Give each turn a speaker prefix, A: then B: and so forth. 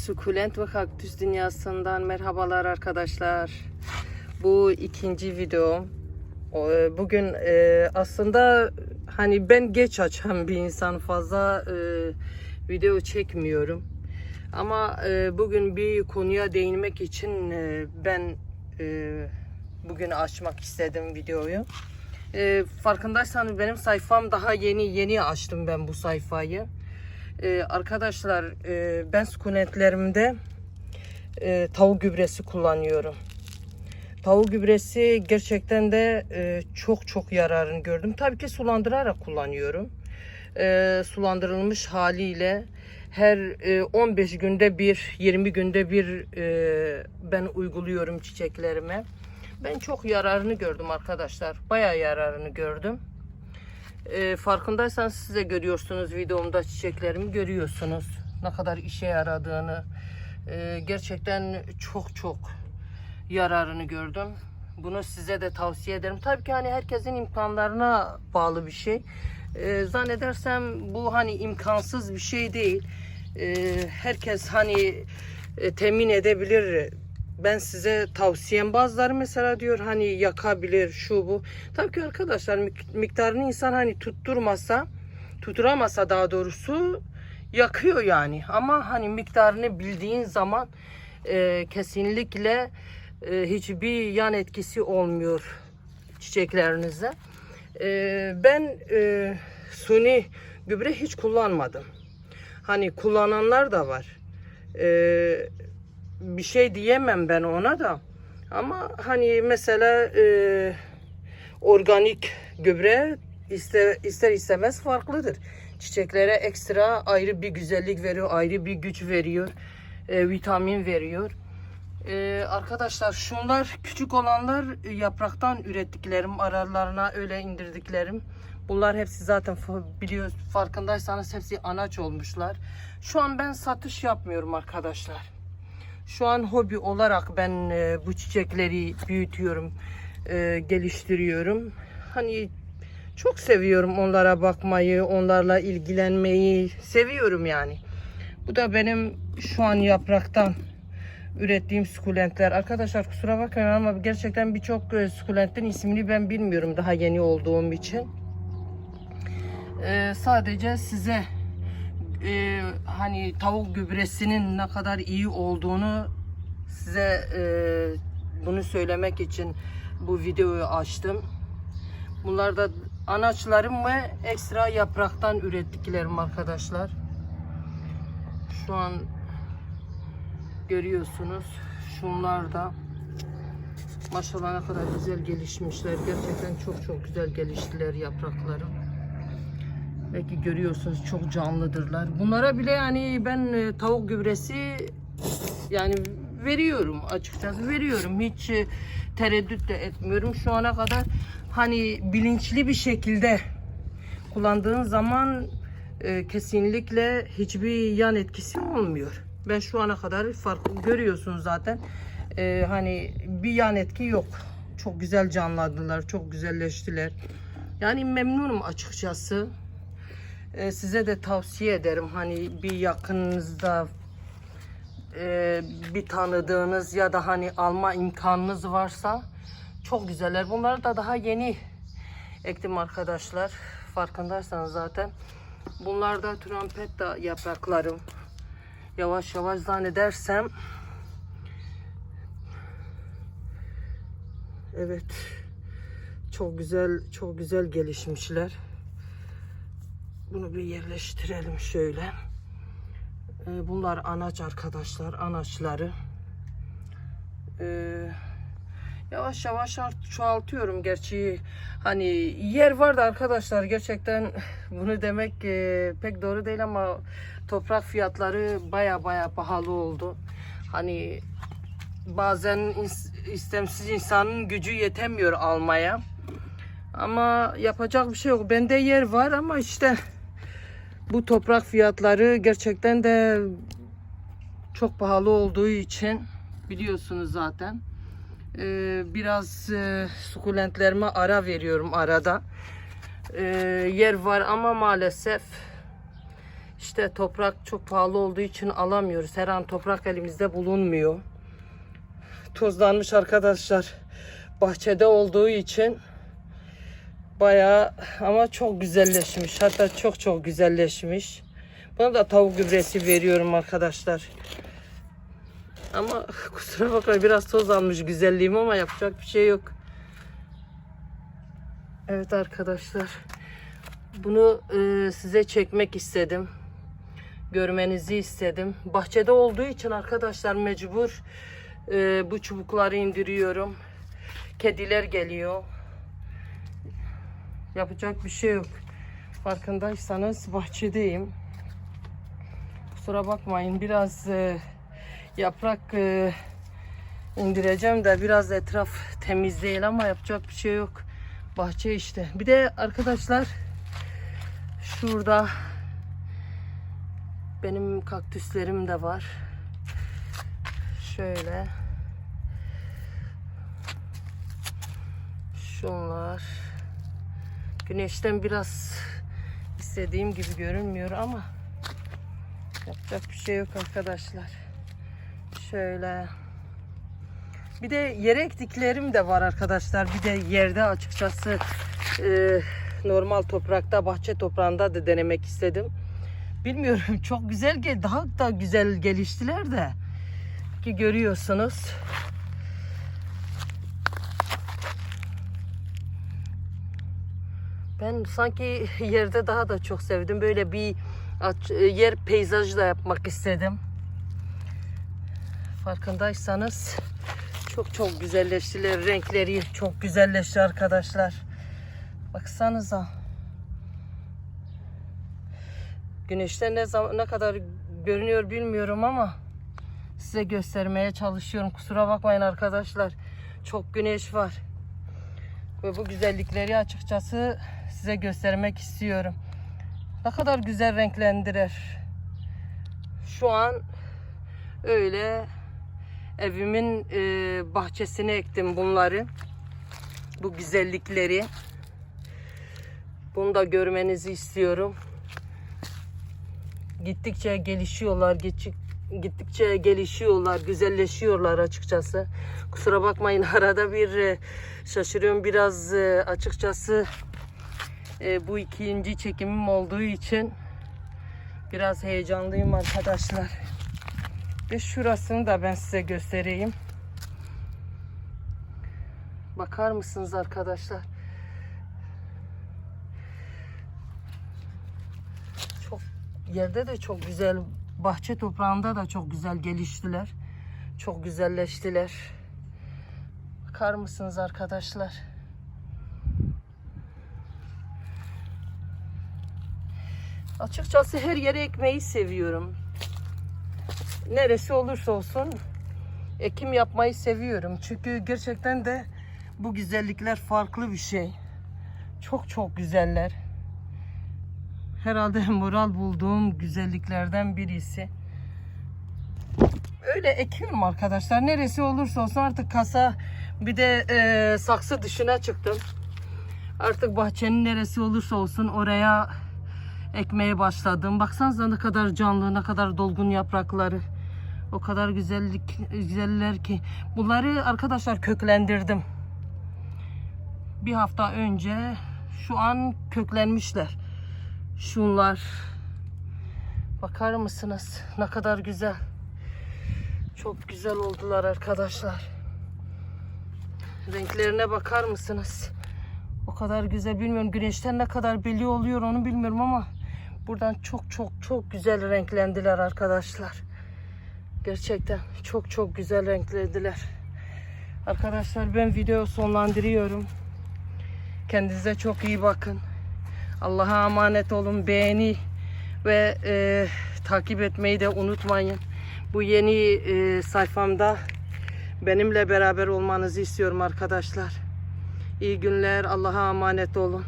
A: Sukulent ve Kaktüs Dünyası'ndan merhabalar arkadaşlar. Bu ikinci video. O, e, Bugün e, aslında hani ben geç açan bir insan fazla e, video çekmiyorum. Ama bugün bir konuya değinmek için ben bugün açmak istedim videoyu. Farkındaysanız benim sayfam daha yeni yeni açtım ben bu sayfayı. Ee, arkadaşlar e, ben sukulentlerimde e, tavuk gübresi kullanıyorum. Tavuk gübresi gerçekten de e, çok çok yararını gördüm. Tabii ki sulandırarak kullanıyorum. E, sulandırılmış haliyle her e, 15 günde bir, 20 günde bir e, ben uyguluyorum çiçeklerime. Ben çok yararını gördüm arkadaşlar. Bayağı yararını gördüm. E, farkındaysanız siz de görüyorsunuz videomda çiçeklerimi görüyorsunuz. Ne kadar işe yaradığını. E, gerçekten çok çok yararını gördüm. Bunu size de tavsiye ederim. Tabii ki hani herkesin imkanlarına bağlı bir şey. E, zannedersem bu hani imkansız bir şey değil. E, herkes hani e, temin edebilir ben size tavsiyem bazıları mesela diyor hani yakabilir şu bu. Tabii ki arkadaşlar mik- miktarını insan hani tutturmasa tutturamasa daha doğrusu yakıyor yani. Ama hani miktarını bildiğin zaman e, kesinlikle e, hiçbir yan etkisi olmuyor çiçeklerinize. E, ben e, suni gübre hiç kullanmadım. Hani kullananlar da var. E, bir şey diyemem ben ona da. Ama hani mesela e, organik gübre ister, ister istemez farklıdır. Çiçeklere ekstra ayrı bir güzellik veriyor, ayrı bir güç veriyor, e, vitamin veriyor. E, arkadaşlar şunlar küçük olanlar e, yapraktan ürettiklerim, aralarına öyle indirdiklerim. Bunlar hepsi zaten fa- biliyor farkındaysanız hepsi anaç olmuşlar. Şu an ben satış yapmıyorum arkadaşlar. Şu an hobi olarak ben e, bu çiçekleri büyütüyorum, e, geliştiriyorum. Hani çok seviyorum onlara bakmayı, onlarla ilgilenmeyi seviyorum yani. Bu da benim şu an yapraktan ürettiğim sukulentler. Arkadaşlar kusura bakmayın ama gerçekten birçok e, sukulentin ismini ben bilmiyorum daha yeni olduğum için. E, sadece size e, hani tavuk gübresinin ne kadar iyi olduğunu size e, bunu söylemek için bu videoyu açtım. Bunlar da anaçlarım ve ekstra yapraktan ürettiklerim arkadaşlar. Şu an görüyorsunuz. Şunlar da maşallah ne kadar güzel gelişmişler. Gerçekten çok çok güzel geliştiler yaprakları. Belki görüyorsunuz çok canlıdırlar. Bunlara bile yani ben e, tavuk gübresi yani veriyorum açıkçası veriyorum. Hiç e, tereddüt de etmiyorum. Şu ana kadar hani bilinçli bir şekilde kullandığın zaman e, kesinlikle hiçbir yan etkisi olmuyor. Ben şu ana kadar fark görüyorsunuz zaten. E, hani bir yan etki yok. Çok güzel canlandılar, çok güzelleştiler. Yani memnunum açıkçası. E, size de tavsiye ederim hani bir yakınınızda e, bir tanıdığınız ya da hani alma imkanınız varsa çok güzeller. Bunları da daha yeni ektim arkadaşlar. Farkındaysanız zaten. Bunlar da trompetta yapraklarım. Yavaş yavaş zannedersem Evet. Çok güzel, çok güzel gelişmişler. Bunu bir yerleştirelim şöyle. Ee, Bunlar anaç arkadaşlar, anaçları. Ee, yavaş yavaş çoğaltıyorum. Gerçi hani yer vardı arkadaşlar. Gerçekten bunu demek e, pek doğru değil ama toprak fiyatları baya baya pahalı oldu. Hani bazen istemsiz insanın gücü yetemiyor almaya. Ama yapacak bir şey yok. Bende yer var ama işte bu toprak fiyatları gerçekten de çok pahalı olduğu için biliyorsunuz zaten. Ee, biraz e, sukulentlerime ara veriyorum arada. Ee, yer var ama maalesef İşte toprak çok pahalı olduğu için alamıyoruz. Her an toprak elimizde bulunmuyor. Tozlanmış arkadaşlar. Bahçede olduğu için bayağı ama çok güzelleşmiş. Hatta çok çok güzelleşmiş. Buna da tavuk gübresi veriyorum arkadaşlar. Ama kusura bakmayın biraz toz almış güzelliğim ama yapacak bir şey yok. Evet arkadaşlar. Bunu e, size çekmek istedim. Görmenizi istedim. Bahçede olduğu için arkadaşlar mecbur e, bu çubukları indiriyorum. Kediler geliyor. Yapacak bir şey yok. Farkındaysanız bahçedeyim. Kusura bakmayın biraz e, yaprak e, indireceğim de biraz etraf temiz değil ama yapacak bir şey yok. Bahçe işte. Bir de arkadaşlar şurada benim kaktüslerim de var. Şöyle. Şunlar. Güneşten biraz istediğim gibi görünmüyor ama yapacak bir şey yok arkadaşlar. Şöyle. Bir de yere ektiklerim de var arkadaşlar. Bir de yerde açıkçası e, normal toprakta, bahçe toprağında da denemek istedim. Bilmiyorum çok güzel daha da güzel geliştiler de ki görüyorsunuz. Ben sanki yerde daha da çok sevdim. Böyle bir aç- yer peyzajı da yapmak istedim. Farkındaysanız çok çok güzelleştiler. Renkleri çok güzelleşti arkadaşlar. Baksanıza. Güneşte ne zaman ne kadar görünüyor bilmiyorum ama size göstermeye çalışıyorum. Kusura bakmayın arkadaşlar. Çok güneş var. Ve bu güzellikleri açıkçası size göstermek istiyorum. Ne kadar güzel renklendirir. Şu an öyle evimin e, bahçesine ektim bunları. Bu güzellikleri. Bunu da görmenizi istiyorum. Gittikçe gelişiyorlar, gittikçe gelişiyorlar, güzelleşiyorlar açıkçası. Kusura bakmayın arada bir e, şaşırıyorum biraz e, açıkçası e, bu ikinci çekimim olduğu için biraz heyecanlıyım arkadaşlar. Ve şurasını da ben size göstereyim. Bakar mısınız arkadaşlar? Çok yerde de çok güzel, bahçe toprağında da çok güzel geliştiler. Çok güzelleştiler. Bakar mısınız arkadaşlar? Açıkçası her yere ekmeği seviyorum. Neresi olursa olsun ekim yapmayı seviyorum. Çünkü gerçekten de bu güzellikler farklı bir şey. Çok çok güzeller. Herhalde moral bulduğum güzelliklerden birisi. Öyle ekiyorum arkadaşlar. Neresi olursa olsun artık kasa bir de e, saksı dışına çıktım. Artık bahçenin neresi olursa olsun oraya ekmeye başladım. Baksanıza ne kadar canlı, ne kadar dolgun yaprakları. O kadar güzellik güzeller ki. Bunları arkadaşlar köklendirdim. Bir hafta önce şu an köklenmişler. Şunlar. Bakar mısınız? Ne kadar güzel. Çok güzel oldular arkadaşlar. Renklerine bakar mısınız? O kadar güzel bilmiyorum güneşten ne kadar belli oluyor onu bilmiyorum ama buradan çok çok çok güzel renklendiler arkadaşlar. Gerçekten çok çok güzel renklendiler. Arkadaşlar ben video sonlandırıyorum. Kendinize çok iyi bakın. Allah'a emanet olun. Beğeni ve e, takip etmeyi de unutmayın. Bu yeni e, sayfamda benimle beraber olmanızı istiyorum arkadaşlar. İyi günler. Allah'a emanet olun.